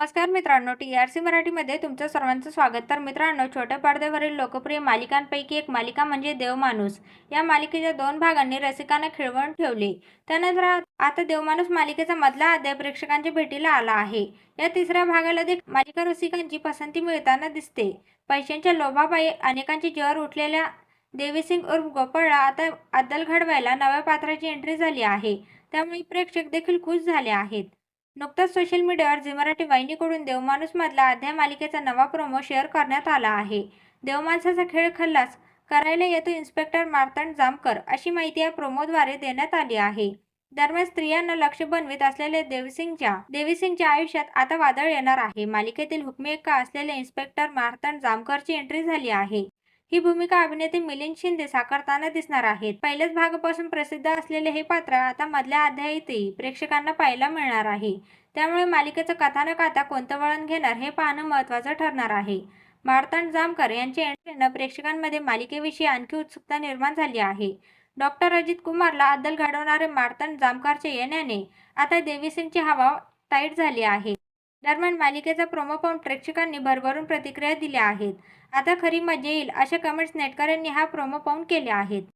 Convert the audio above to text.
नमस्कार मित्रांनो T R C मराठीमध्ये तुमचं सर्वांचं स्वागत. तर मित्रांनो छोट्या पडद्यावरील लोकप्रिय मालिकांपैकी एक मालिका म्हणजे देवमाणूस. या मालिकेच्या दोन भागांनी रसिकांना खिळवून ठेवले. त्यानंतर आता देवमाणूस मालिकेचा मधला अध्याय प्रेक्षकांच्या भेटीला आला आहे. या तिसऱ्या भागाला देखील मालिका रसिकांची पसंती मिळताना दिसते. पैशांच्या लोभापायी अनेकांची जीवावर उठलेल्या देवीसिंग उर्फ गोपाळला आता अद्दल घडवायला नव्या पात्राची एंट्री झाली आहे. त्यामुळे प्रेक्षक देखील खुश झाले आहेत. नुकताच सोशल मीडियावर झी मराठी वाहिनीकडून देवमाणूसमधला अध्याय मालिकेचा नवा प्रोमो शेअर करण्यात आला आहे. देवमाणसाचा खेळ खल्लास करायला येतो इन्स्पेक्टर मार्तंड जामकर अशी माहिती या प्रोमोद्वारे देण्यात आली आहे. दरम्यान स्त्रियांना लक्ष बनवित असलेल्या देवीसिंगच्या देवीसिंगच्या आयुष्यात आता वादळ येणार आहे. मालिकेतील हुकमेका असलेले इन्स्पेक्टर मार्तंड जामकरची एंट्री झाली आहे. ही भूमिका अभिनेते मिलिंद शिंदे साकारताना दिसणार आहेत. पहिल्याच भागापासून प्रसिद्ध असलेले हे पात्र आता मधल्या अध्यायातही प्रेक्षकांना पाहायला मिळणार आहे. त्यामुळे मालिकेचं कथानक आता कोणतं वळण घेणार हे पाहणं महत्त्वाचं ठरणार आहे. मार्तंड जामकर यांच्या एंट्रीनं प्रेक्षकांमध्ये मालिकेविषयी आणखी उत्सुकता निर्माण झाली आहे. डॉक्टर अजित कुमारला अद्दल घडवणारे मार्तंड जामकारच्या येण्याने आता देवीसिंगची हवा टाईट झाली आहे. दरम्यान मालिकेचा प्रोमो पाहून प्रेक्षकांनी भरभरून प्रतिक्रिया दिल्या आहेत. आता खरी मजा येईल अशा कमेंट्स नेटकऱ्यांनी हा प्रोमो पाहून केल्या आहेत.